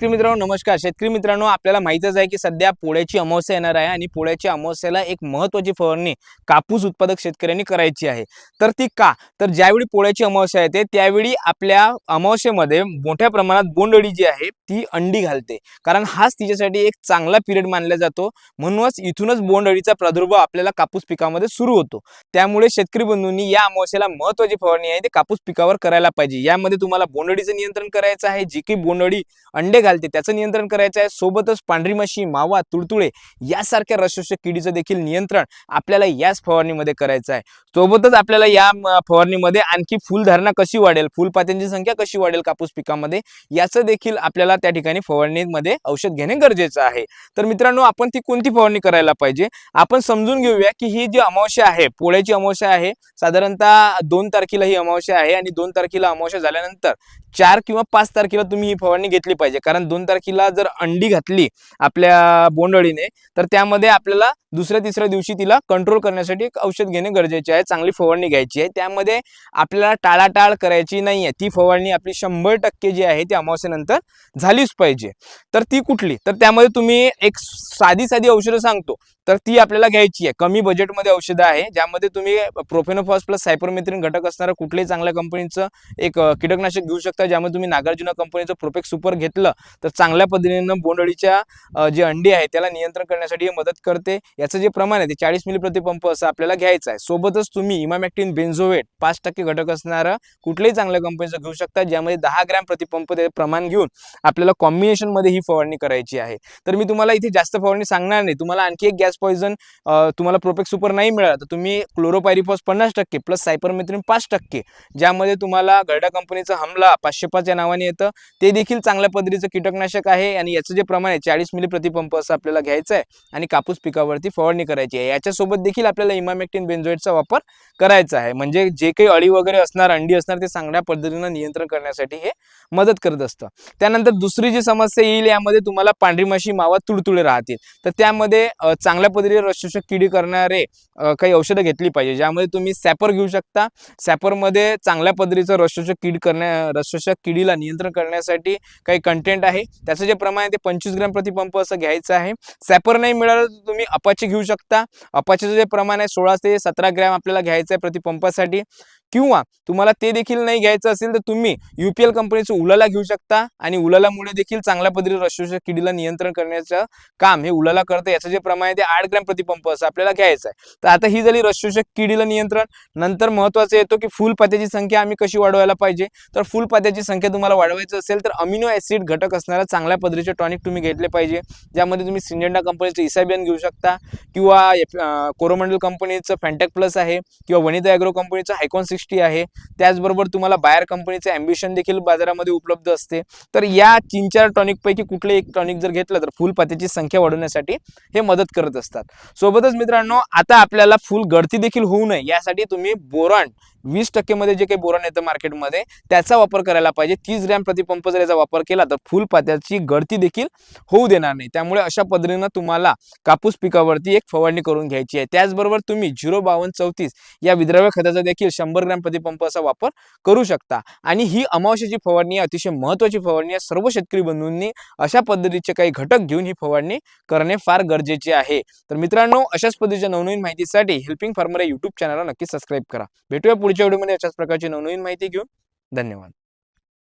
शेतकरी मित्रांनो नमस्कार. शेतकरी मित्रांनो आपल्याला माहितच आहे की सध्या पोळ्याची अमावस्या येणार आहे आणि पोळ्याच्या अमावस्याला एक महत्त्वाची फवारणी कापूस उत्पादक शेतकऱ्यांनी करायची आहे. तर ती का? तर ज्यावेळी पोळ्याची अमावस्या येते त्यावेळी आपल्या अमावस्येमध्ये मोठ्या प्रमाणात बोंडअळी जी आहे ती अंडी घालते. कारण हाच तिच्यासाठी एक चांगला पिरियड मानला जातो. म्हणूनच इथूनच बोंडअळीचा प्रादुर्भाव आपल्याला कापूस पिकामध्ये सुरू होतो. त्यामुळे शेतकरी बंधूंनी या अमावस्याला महत्त्वाची फवारणी आहे ते कापूस पिकावर करायला पाहिजे. यामध्ये तुम्हाला बोंडअळीचं नियंत्रण करायचं आहे जी की बोंडअळी अंडे घालते. त्याचं नियंत्रण करायचं आहे. सोबतच पांढरी मशी मावा तुडतुळे यासारख्या रसोषक किडीचं देखील नियंत्रण आपल्याला याच फवारणीमध्ये करायचं आहे. सोबतच आपल्याला या फवारणीमध्ये आणखी फुलधारणा कशी वाढेल? फुलपात्यांची संख्या कशी वाढेल कापूस पिकामध्ये? याचं देखील आपल्याला त्या ठिकाणी फवारणीमध्ये औषध घेणे गरजेचं आहे. तर मित्रांनो आपण ती कोणती फवारणी करायला पाहिजे? आपण समजून घेऊया की ही जी अमावस्या आहे पोळ्याची अमावस्या आहे साधारणतः दोन तारखेला ही अमावस्या आहे आणि दोन तारखेला अमावस्या झाल्यानंतर चार किंवा पाच तारखेला तुम्ही ही फवारणी घेतली पाहिजे. कारण दोन तारखेला जर अंडी घातली आपल्या बोंडअळीने तर त्यामध्ये आपल्याला दुसऱ्या तिसऱ्या दिवशी तिला कंट्रोल करण्यासाठी एक औषध घेणे गरजेचे आहे. चांगली फवारणी घ्यायची आहे. त्यामध्ये आपल्याला टाळाटाळ करायची नाही आहे ती फवारणी आपली शंभर टक्के जी आहे ती अमावस्येनंतर झालीच पाहिजे. तर ती कुठली? तर त्यामध्ये तुम्ही एक साधी साधी औषधं सांगतो. तर ती आपल्याला घ्यायची आहे. कमी बजेटमध्ये औषधं आहे ज्यामध्ये तुम्ही प्रोफेनोफॉस प्लस सायपरमेथ्रिन घटक असणारं कुठल्याही चांगल्या कंपनीचं एक कीटकनाशक घेऊ शकता ज्यामध्ये तुम्ही नागार्जुना कंपनीचं प्रोपेक सुपर घेतलं तर चांगल्या पद्धतीनं बोंडअळीच्या जे अंडी आहे त्याला नियंत्रण करण्यासाठी हे मदत करते. याचं जे प्रमाण आहे ते चाळीस मिली प्रतिपंप असं आपल्याला घ्यायचं आहे. सोबतच तुम्ही इमामॅक्टिन बेन्झोवेट पाच टक्के घटक असणारं कुठल्याही चांगल्या कंपनीचं घेऊ शकता ज्यामध्ये दहा ग्रॅम प्रतिपंप ते प्रमाण घेऊन आपल्याला कॉम्बिनेशनमध्ये ही फवारणी करायची आहे. तर मी तुम्हाला इथे जास्त फवारणी सांगणार नाही. तुम्हाला आणखी एक गॅस पॉइझन तुम्हाला प्रोपेक्स सुपर नाही मिळाला तर तुम्ही क्लोरोपायरिफॉस पन्नास टक्के प्लस सायपरमेथ्रिन पाच टक्के ज्यामध्ये तुम्हाला गरडा कंपनीचा हमला पाचशे पाच या नावाने येतं. ते देखील चांगल्या पद्धतीचं कीटकनाशक आहे आणि याचं जे प्रमाण आहे चाळीस मिली प्रतिपंप असं आपल्याला घ्यायचं आहे आणि कापूस पिकावरती फवारणी करायची आहे. याच्यासोबत देखील आपल्याला इमामेक्टिन बेन्झोएटचा वापर करायचा आहे. म्हणजे जे काही अळी वगैरे असणार अंडी असणार ते चांगल्या पद्धतीनं नियंत्रण करण्यासाठी हे मदत करत असतं. त्यानंतर दुसरी जी समस्या येईल यामध्ये तुम्हाला पांढरी माशी मावा तुडतुडे राहतील. तर त्यामध्ये चांगल्या चांगल्या पद्धतीने रसशोषक किडी करणारे काही औषधं घेतली पाहिजे. ज्यामध्ये तुम्ही सॅपर घेऊ शकता. सॅपरमध्ये चांगल्या पद्धतीचं रसशोषक किड करण्या रसशोषक किडीला नियंत्रण करण्यासाठी काही कंटेंट आहे. त्याचं जे प्रमाण आहे ते पंचवीस ग्रॅम प्रतिपंप असं घ्यायचं आहे. सॅपर नाही मिळालं तर तुम्ही अपाचे घेऊ शकता. अपाचेचं जे प्रमाण आहे सोळा ते सतरा ग्रॅम आपल्याला घ्यायचं आहे प्रतिपंपासाठी किंवा तुम्हाला ते देखील नाही घ्यायचं असेल तर तुम्ही युपीएल कंपनीचं उलाला घेऊ शकता आणि उलालामुळे देखील चांगल्या पद्धतीने रसशोषक किडीला नियंत्रण करण्याचं काम हे उलाला करतं. याचं जे प्रमाण आहे ते आठ ग्रॅम प्रतिपंप असं आपल्याला घ्यायचं आहे. तर आता ही झाली रसशोषक किडीला नियंत्रण. नंतर महत्वाचं येतो की फुलपात्याची संख्या आम्ही कशी वाढवायला पाहिजे? तर फुलपात्याची संख्या तुम्हाला वाढवायचं असेल तर अमिनो ॲसिड घटक असणारा चांगल्या पद्धतीचे टॉनिक तुम्ही घेतले पाहिजे. ज्यामध्ये तुम्ही सिंजेंडा कंपनीचं इसाबियन घेऊ शकता किंवा कोरोमंडल कंपनीचं फॅन्टॅक प्लस आहे किंवा वनिता ॲग्रो कंपनीचं हायकॉन वैशिष्ट्य आहे. त्याचबरोबर तुम्हाला बाहेर कंपनीचं ॲम्बिशन देखील बाजारामध्ये उपलब्ध असते. तर या तीन चार टॉनिकपैकी कुठले एक टॉनिक जर घेतलं तर फुलपात्याची संख्या वाढवण्यासाठी हे मदत करत असतात. सोबतच मित्रांनो आता आपल्याला फुल गळती देखील होऊ नये. यासाठी तुम्ही बोरॉन वीस टक्केमध्ये जे काही बोरॉन येतं मार्केटमध्ये त्याचा वापर करायला पाहिजे. तीस ग्रॅम प्रतिपंप जर याचा वापर केला तर फुलपात्याची गळती देखील होऊ देणार नाही. त्यामुळे अशा पद्धतीनं तुम्हाला कापूस पिकावरती एक फवारणी करून घ्यायची आहे. त्याचबरोबर तुम्ही झिरो बावन्न चौतीस या विद्राव्य खताचा देखील शंभर ग्रॅम प्रतिपंप असा वापर करू शकता. आणि ही अमावश्याची फवारणी अतिशय महत्त्वाची फवारणी आहे. सर्व शेतकरी बंधूंनी अशा पद्धतीचे काही घटक घेऊन ही फवारणी करणे फार गरजेचे आहे. तर मित्रांनो अशाच पद्धतीच्या नवनवीन माहितीसाठी हेल्पिंग फार्मर या युट्यूब चॅनलला नक्की सबस्क्राईब करा. भेटूया पुढच्या व्हिडिओमध्ये अशाच प्रकारची नवनवीन माहिती घेऊन धन्यवाद.